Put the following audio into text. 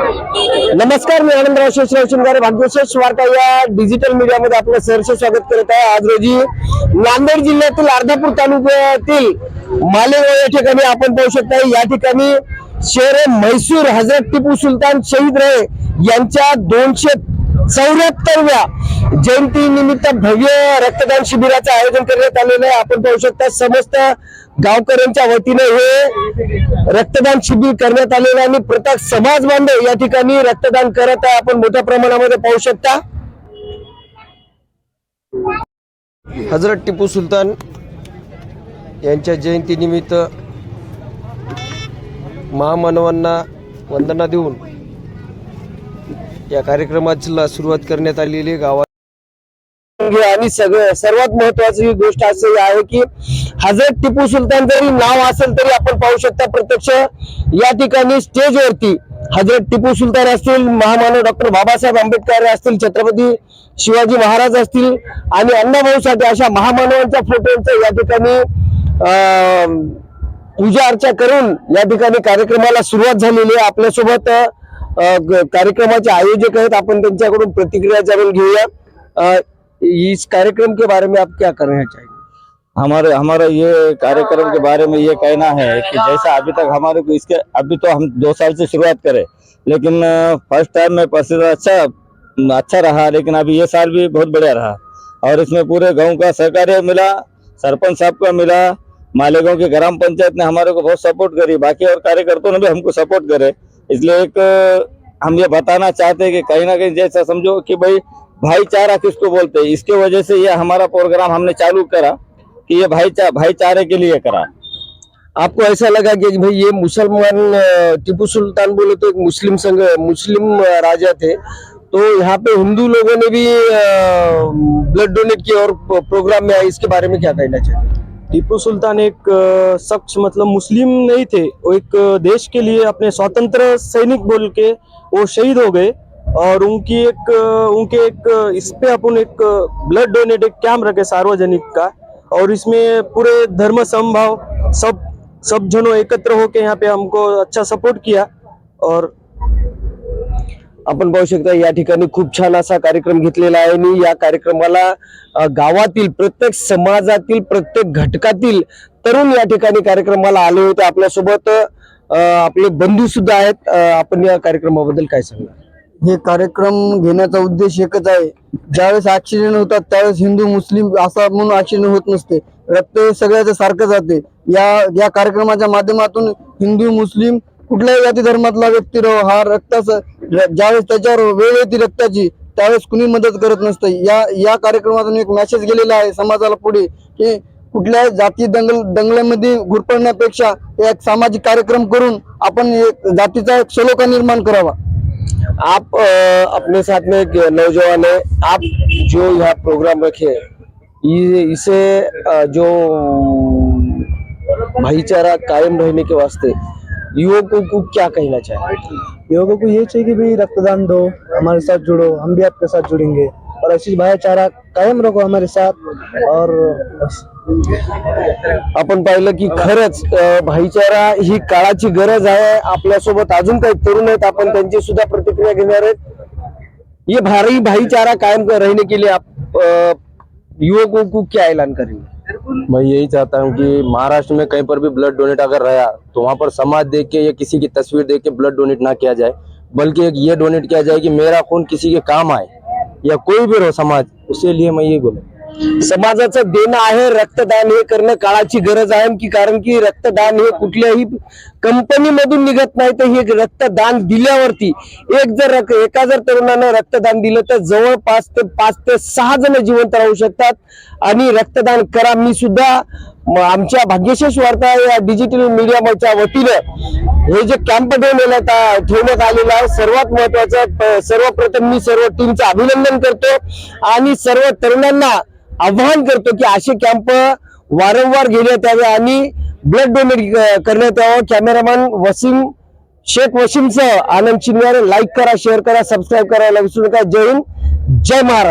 नमस्कार मी आनंदराव शेषराव शिंगारे भाग्यशेष वार्ता या डिजिटल मीडियामध्ये आपलं सहर्ष स्वागत करत आहे. आज रोजी नांदेड जिल्ह्यातील अर्धापूर तालुक्यातील मालेगाव या ठिकाणी आपण पाहू शकता. या ठिकाणी शेर म्हैसूर हजरत टिपू सुलतान शहीद रहे यांच्या दोनशे चौऱ्याहत्तरव्या जयंती निमित्त भव्य रक्तदान शिबिराचं आयोजन करण्यात आलेलं आहे. आपण पाहू शकता समस्त गावकऱ्यांच्या वतीने हे रक्तदान शिबिर करण्यात आलेलं आहे आणि प्रत्येक समाज बांधव या ठिकाणी रक्तदान करत आहे. आपण मोठ्या प्रमाणामध्ये पाहू शकता. हजरत टिपू सुलतान यांच्या जयंतीनिमित्त महामानवांना वंदना देऊन या कार्यक्रमाला सुरुवात करण्यात आलेली आहे. गावात आणि सगळं सर्वात महत्वाची ही गोष्ट अशी आहे की हजरत टिपू सुलतान जरी नाव असेल तरी आपण पाहू शकता प्रत्यक्ष या ठिकाणी स्टेजवरती हजरत टिपू सुलतान असतील महामानव डॉक्टर बाबासाहेब आंबेडकर असतील छत्रपती शिवाजी महाराज असतील आणि अण्णाभाऊ साठे अशा महामानवांच्या फोटोंचं या ठिकाणी अं, पूजा अर्चा करून या ठिकाणी कार्यक्रमाला सुरुवात झालेली आहे. आपल्यासोबत कार्यक्रमाचे आयोजक आहेत. आपण त्यांच्याकडून प्रतिक्रिया जाणून घेऊया. इस कार्यक्रम के बारे में आप क्या करना चाहिए हमारे हमारा ये कार्यक्रम के बारे में ये कहना है कि जैसा अभी तक हमारे को इसके अभी तो हम दो साल से शुरुआत करें लेकिन फ़र्स्ट टाइम में प्रसिद्ध अच्छा अच्छा रहा लेकिन अभी ये साल भी बहुत बढ़िया रहा। और इसमें पूरे गाँव का सहकार्य मिला सरपंच साहब का मिला मालेगांव की ग्राम पंचायत ने हमारे को बहुत सपोर्ट करी बाकी और कार्यकर्ताओं ने भी हमको सपोर्ट करे। इसलिए एक, हम ये बताना चाहते हैं कि कहीं ना कहीं जैसा समझो कि भाई, भाईचारा किसको बोलते हैं? इसके वजह से ये हमारा प्रोग्राम हमने चालू करा कि ये भाईचा, भाईचारे के लिए करा। आपको ऐसा लगा कि भाई ये मुसलमान टीपू सुल्तान बोले तो एक मुस्लिम संघ, मुस्लिम राजा थे। तो यहाँ पे हिंदू लोगों ने भी ब्लड डोनेट किया और प्रोग्राम में आए, इसके बारे में क्या कहना चाहिए टीपू सुल्तान एक शख्स मतलब मुस्लिम नहीं थे। वो एक देश के लिए अपने स्वतंत्र सैनिक बोल के वो शहीद हो गए और उनकी एक उनके एक इस पे अपन एक ब्लड डोनेट एक कैम्प रखे सार्वजनिक का और इसमें पूरे धर्म समभाव सब सब जनों एकत्र होके यहाँ पे हमको अच्छा सपोर्ट किया और आपण पाहू शकता या ठिकाणी खूप छान असा कार्यक्रम घेतलेला आहे. आणि या कार्यक्रमाला गावातील प्रत्येक समाजातील प्रत्येक घटकातील तरुण या ठिकाणी कार्यक्रमाला आले होते. आपल्यासोबत आपले बंधू सुद्धा आहेत. आपण या कार्यक्रमाबद्दल काय सांगणार? हे कार्यक्रम घेण्याचा उद्देश एकच आहे. ज्यावेळेस ऍक्सिडेंट होतात त्यावेळेस हिंदू मुस्लिम असा म्हणून ऍक्सिडेंट होत नसते. रक्त सगळ्याचं सारखं जाते. या या कार्यक्रमाच्या माध्यमातून हिंदू मुस्लिम कुठल्याही जाती धर्मातला व्यक्ती राहो हा रक्ताचा ज्यावेळेस त्याच्यावर वेळ येते रक्ताची त्यावेळेस कुणी मदत करत नसतं. या या कार्यक्रमातून एक मेसेज गेलेला आहे समाजाला पुढे की कुठल्या जाती दंगल दंगल्यामध्ये घुरपडण्यापेक्षा एक सामाजिक कार्यक्रम करून आपण एक जातीचा एक सलोखा निर्माण करावा. आप अ, अपने साथ में एक नौजवान है आप जो यह प्रोग्राम रखे इसे जो भाईचारा कायम रहने के वास्ते युवकों को क्या कहना चाहिए? लोगों को ये चाहिए कि भाई रक्तदान दो हमारे साथ जुड़ो हम भी आपके साथ जुड़ेंगे। और ऐसी भाईचारा कायम रखो हमारे साथ। और आपण पाहिलं की खरंच भाईचारा ही काळाची गरज आहे. आपल्यासोबत अजून काही तरुण आहेत आपण त्यांची सुद्धा प्रतिक्रिया घेणार आहेत. ये भारी भाईचारा कायम रहने के लिए आप युवकों को क्या ऐलान करेंगे? मैं यही चाहता हूँ कि महाराष्ट्र में कहीं पर भी ब्लड डोनेट अगर रहा तो वहाँ पर समाज देख के या किसी की तस्वीर देख के ब्लड डोनेट ना किया जाए, बल्कि एक ये डोनेट किया जाए कि मेरा खून किसी के काम आए, या कोई भी रहो समाज, उसके लिए मैं यही बोलूँ। समाजाचं देणं आहे रक्तदान हे करणं काळाची गरज आहे की कारण की रक्तदान हे कुठल्याही कंपनीमधून निघत नाही तर हे रक्तदान दिल्यावरती एक जर रक- एका जर तरुणानं रक्तदान दिलं तर जवळपास ते पाच ते सहा जण जिवंत राहू शकतात. आणि रक्तदान करा. मी सुद्धा आमच्या भाग्यशेष वार्ता या डिजिटल मीडियाच्या वतीनं हे जे कॅम्प ठेवण्यात ठेवण्यात आलेलं आहे सर्वात महत्वाचं सर्वप्रथम मी सर्व टीमचं अभिनंदन करतो. आणि सर्व तरुणांना आवाहन करतो की असे कॅम्प वारंवार घेण्यात यावे आणि ब्लड डोनेट करण्यात यावं. कॅमेरामॅन वसीम शेख वसीमसह आनंद शिंगारे लाईक करा शेअर करा सबस्क्राईब करायला विसरू नका. जय हिंद जय महाराष्ट्र.